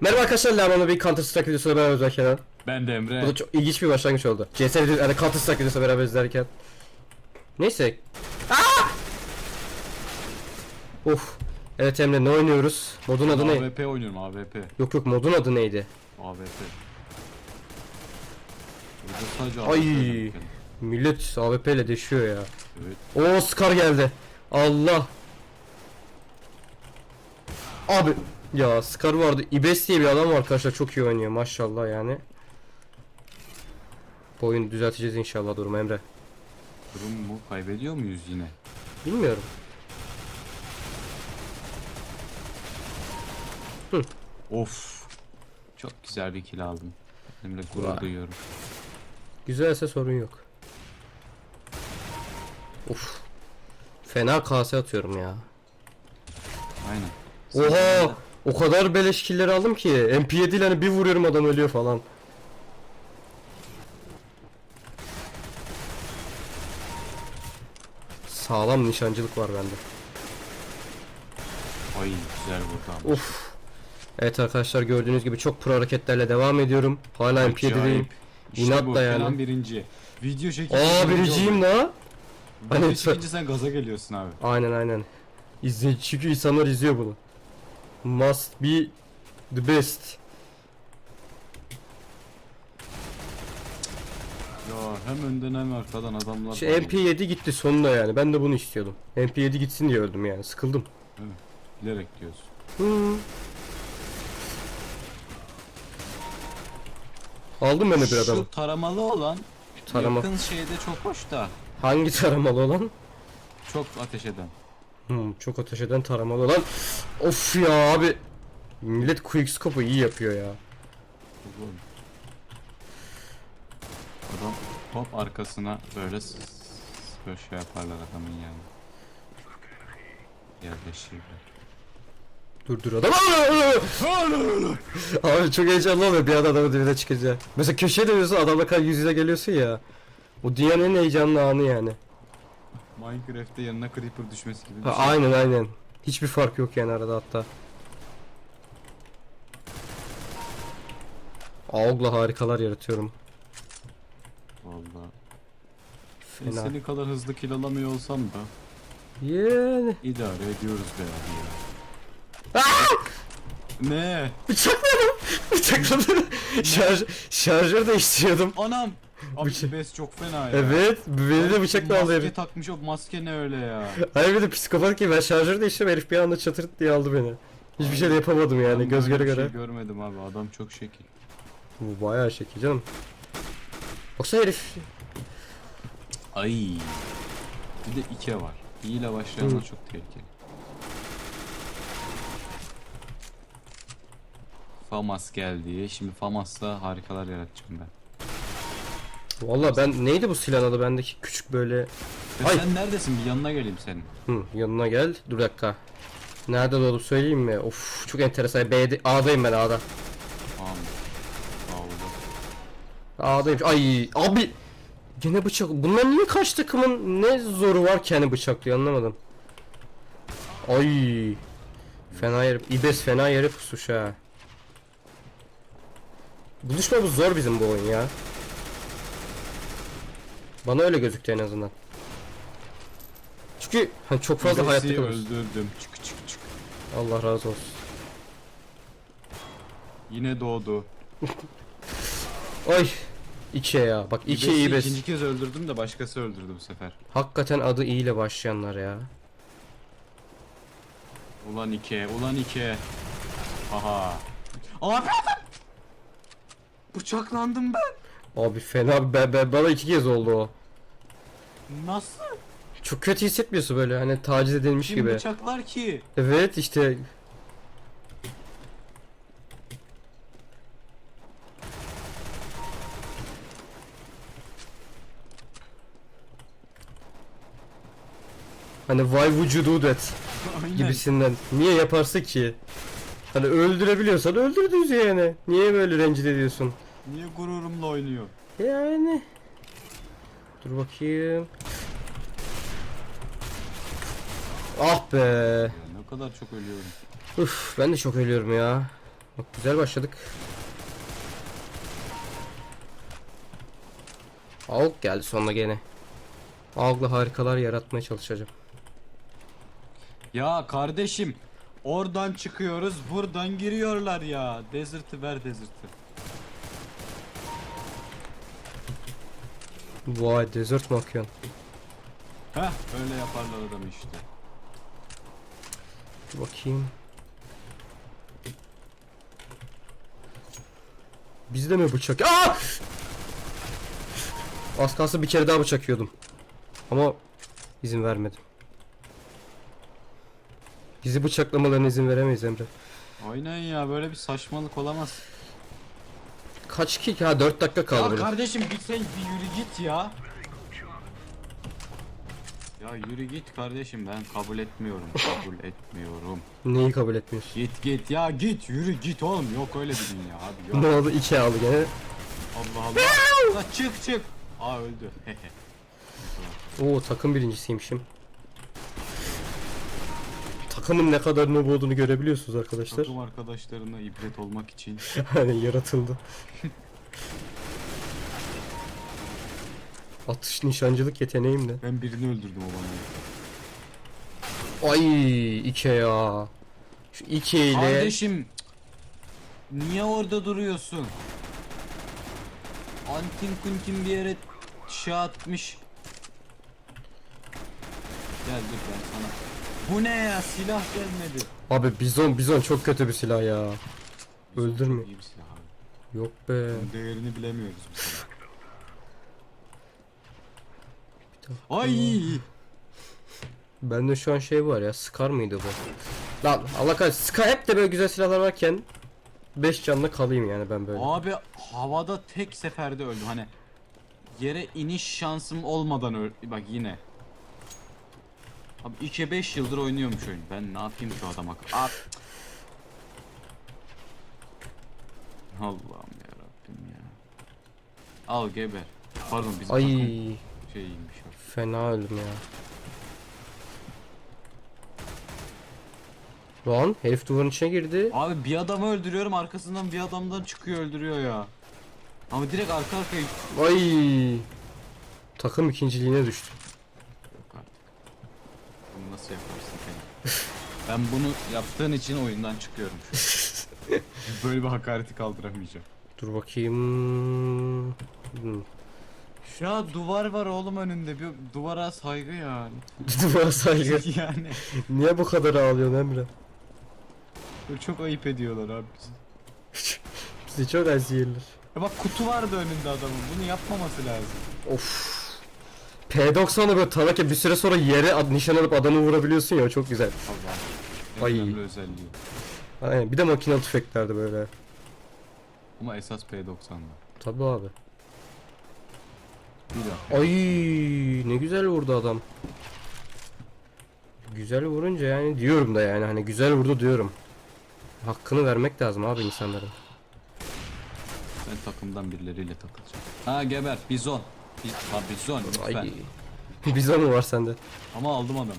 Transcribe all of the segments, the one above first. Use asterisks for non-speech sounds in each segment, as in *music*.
Merhaba arkadaşlar, Laman'la bir Counter Strike videosuyla beraber izlerken Ben de Emre. Bu da çok ilginç bir başlangıç oldu. CS video, yani Counter Strike videosuyla beraber izlerken Neyse Aa! Of Evet Emre ne oynuyoruz? Modun adı ne? AWP oynuyorum AWP. Yok yok modun adı neydi? AWP. Burada sadece Ay. AWP oynuyorum. Millet AWP ile deşiyor ya. Evet. Oo Scar geldi. Allah. Abi ya Scar vardı. Ibes diye bir adam var arkadaşlar çok iyi oynuyor maşallah yani. Bu oyunu düzelteceğiz inşallah durum Emre. Durum mu? Kaybediyor muyuz yine? Bilmiyorum. Of. Çok güzel bir kill aldım. Emre gurur Vay. duyuyorum. Güzelse sorun yok. Of. Fena kase atıyorum ya. Aynen. Oha! O kadar beleş killleri aldım ki MP7 ile hani bir vuruyorum adam ölüyor falan. Sağlam nişancılık var bende. Ay güzel vurdu ama. Uf. Evet arkadaşlar gördüğünüz gibi çok pro hareketlerle devam ediyorum. Hala MP7'deyim. Acayip. İşte İnat da yani. Birinci. Video çekince Aa birinci biriciyim oluyor. la. Video Hani- çekince sen gaza geliyorsun abi. Aynen aynen. İzle çünkü insanlar izliyor bunu. Must be the best. Ya hem önden hem arkadan adamlar. Var. MP7 gitti sonunda yani. Ben de bunu istiyordum. MP7 gitsin diye öldüm yani. Sıkıldım. Bilerek diyorsun. Hmm. Aldım ben de bir adamı. Şu taramalı olan Tarama. yakın şeyde çok hoş da Hangi taramalı olan? çok ateş eden. Hmm, çok ateş eden taramalı olan. Of ya abi. Millet quickscope'u iyi yapıyor ya. Oğlum. Adam hop arkasına böyle s- böyle şey yaparlar adamın yani. Yerleşirler. Dur dur adam. *laughs* Abi çok heyecanlı oluyor bir anda adamın dibine çıkınca. Mesela köşeye dönüyorsun adamla kadar yüz yüze geliyorsun ya. O dünyanın en heyecanlı anı yani. Minecraft'te yanına creeper düşmesi gibi Ha, şey. aynen aynen. Hiçbir fark yok yani arada hatta. AOG'la harikalar yaratıyorum. Valla. Fena. senin kadar hızlı kill alamıyor olsam da Yani. idare ediyoruz be abi ya. Ne? Bıçakladım. Bıçakladım. Şarj, şarjör değiştiriyordum. Anam! Abi Bıçak- bes çok fena ya. Evet. Beni de bıçakla aldı Maske herif. takmış o maske ne öyle ya. Hayır bir de psikopat ki ben şarjör değiştirdim herif bir anda çatırt diye aldı beni. Hiçbir şey de yapamadım yani Ben göz böyle göre bir göre. Şey görmedim abi adam çok şekil. Bu bayağı şekil canım. Yoksa herif Ay. Bir de Ike var. İ ile başlayanlar Hı. çok tehlikeli. Famas geldi. Şimdi Famas'la harikalar yaratacağım ben. Valla ben neydi bu silahın adı bendeki küçük böyle Ay. sen neredesin? Bir yanına geleyim senin. Hı, yanına gel. Dur dakika. Nerede doğdu söyleyeyim mi? Of çok enteresan. B'de A'dayım ben A'da. Tamam. A'dayım. Ay abi Gene bıçak. Bunlar niye kaç takımın ne zoru var ki hani bıçaklıyor anlamadım. Ay. Fena yeri. İbes fena yeri pusuş ha. Buluşma bu zor bizim bu oyun ya. Bana öyle gözüktü en azından. Çünkü hani çok fazla hayatta kalıyoruz. öldürdüm. Çık çık çık. Allah razı olsun. Yine doğdu. *laughs* Ay. İki ya. Bak iki İbes'i ibes. ikinci kez öldürdüm de başkası öldürdü bu sefer. Hakikaten adı i ile başlayanlar ya. Ulan Ike, ulan Ike. Aha. Abi Bıçaklandım ben. Abi fena ben, ben, bana iki kez oldu o. Nasıl? Çok kötü hissetmiyorsun böyle hani taciz edilmiş Kim gibi. bıçaklar ki? Evet işte Hani why would you do that Aynen. gibisinden. Niye yaparsın ki? Hani öldürebiliyorsan öldür düz yani. Niye böyle rencide ediyorsun? Niye gururumla oynuyor? Yani. Dur bakayım. Ah be. Ya ne kadar çok ölüyorum. Uf ben de çok ölüyorum ya. Bak güzel başladık. Auk geldi sonuna gene. Auk'la harikalar yaratmaya çalışacağım. Ya kardeşim oradan çıkıyoruz buradan giriyorlar ya. Desert'ı ver Desert'ı. Vay desert mi akıyorsun? Heh öyle yaparlar adamı işte. Dur Bakayım. Bizde mi bıçak? Aa! Az kalsın bir kere daha bıçak yiyordum. Ama izin vermedim. Bizi bıçaklamalarına izin veremeyiz Emre. Aynen ya böyle bir saçmalık olamaz. Kaç ki? Ha 4 dakika kaldı Ya burada. kardeşim bir sen bir yürü git ya. Ya yürü git kardeşim ben kabul etmiyorum. kabul etmiyorum. Neyi kabul etmiyorsun? Git git ya git yürü git oğlum yok öyle bir dünya abi Ne yok. oldu? 2 aldı gene. Allah Allah. La çık çık. Aa öldü. *laughs* Oo takım birincisiymişim. Takımın ne kadar noob olduğunu görebiliyorsunuz arkadaşlar. Takım arkadaşlarına ibret olmak için. *laughs* Hani yaratıldı. Atış nişancılık yeteneğim de. Ben birini öldürdüm o bana. Ay Ike ya. Şu Ike ile Kardeşim niye orada duruyorsun? Antin kuntin bir yere şey atmış. Gel dur ben sana. Bu ne ya silah gelmedi. Abi bizon bizon çok kötü bir silah ya. Öldürme. İyi bir silah abi. Yok be. Bunun değerini bilemiyoruz biz. Ay Bende şu an şey var ya. Scar mıydı bu? Lan Allah kahretsin. Scar hep de böyle güzel silahlar varken 5 canla kalayım yani ben böyle. abi havada tek seferde öldüm hani yere iniş şansım olmadan öl bak yine. Abi 2 5 yıldır oynuyormuş oyun. Ben ne yapayım şu adama? Abi. Allah'ım ya Rabbim ya. Al geber. Pardon bizim Ay takım şeyiymiş o. fena öldüm ya. Lan herif duvarın içine girdi. Abi bir adamı öldürüyorum arkasından bir adamdan çıkıyor öldürüyor ya. Ama direkt arka arkaya Ay. Takım ikinciliğine düştü. Nasıl yaparsın Kenan? ben bunu yaptığın için oyundan çıkıyorum. *laughs* Böyle bir hakareti kaldıramayacağım. Dur bakayım. Hmm. Ya duvar var oğlum önünde. Bir duvara saygı ya. *laughs* Duvara saygı. *laughs* yani. Niye bu kadar ağlıyorsun Emre? Çok ayıp ediyorlar abi bizi. Bizi çok az yerler. Ya bak kutu vardı önünde adamın. Bunu yapmaması lazım. Of. P90'ı böyle tararken bir süre sonra yere nişan alıp adamı vurabiliyorsun ya o çok güzel. Allah. Ay. Önemli özelliği. Aynen bir de makinalı tüfeklerdi böyle. Ama esas P90'da. Tabi abi. Ay ne güzel vurdu adam. Güzel vurunca yani diyorum da yani hani güzel vurdu diyorum. Hakkını vermek lazım abi insanların. Ben takımdan birileriyle takılacağım. Ha geber. Bizon. Ha bizon lütfen. Ay. Bizon mu var sende? Ama aldım adamı.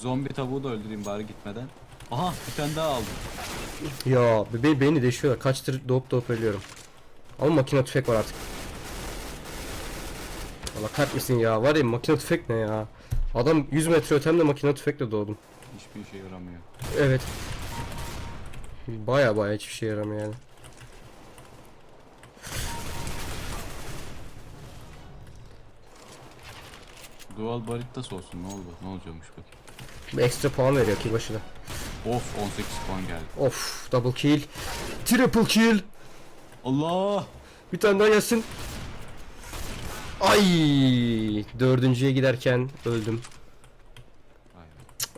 Zombi tavuğu da öldüreyim bari gitmeden. Aha bir tane daha aldım. Ya be beni deşiyorlar. Kaçtır doğup doğup ölüyorum. Ama makine tüfek var artık. Allah kahretmesin ya. Var ya makine tüfek ne ya? Adam 100 metre ötemde makine tüfekle doğdum. Hiçbir işe yaramıyor. Evet. Baya baya hiçbir şey yaramıyor yani. Dual baritas olsun ne oldu? Ne olacakmış bak. Bir ekstra puan veriyor ki başına. Of 18 puan geldi. Of double kill. Triple kill. Allah! Bir tane daha gelsin. Ay dördüncüye giderken öldüm.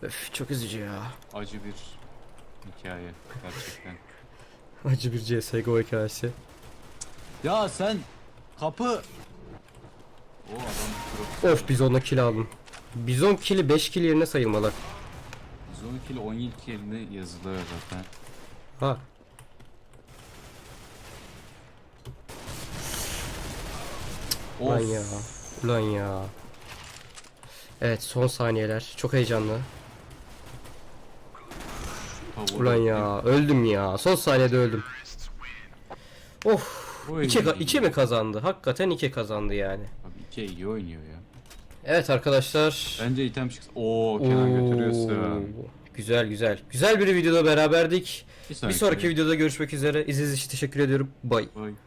Be. Öf çok üzücü ya. Acı bir hikaye gerçekten. Acı bir CSGO hikayesi. Ya sen kapı o adam pro. Of bizonla kill aldım. Bizon kill'i 5 kill yerine sayılmalı. Zone kill 17 yerine yazılıyor zaten. Ha. Of. ya. Ulan ya. Evet son saniyeler. Çok heyecanlı. Tavuğu Ulan ya öldüm ya. Son saniyede öldüm. Of. O İki, öldü. iki mi kazandı? Hakikaten iki kazandı yani. Abi iki iyi oynuyor ya. Evet arkadaşlar. Bence item çıksın. Oo Kenan götürüyorsun. Oo, Güzel güzel. Güzel bir videoda beraberdik. Bir Bir sonraki videoda görüşmek üzere. İzlediğiniz için teşekkür ediyorum. Bye. Bye.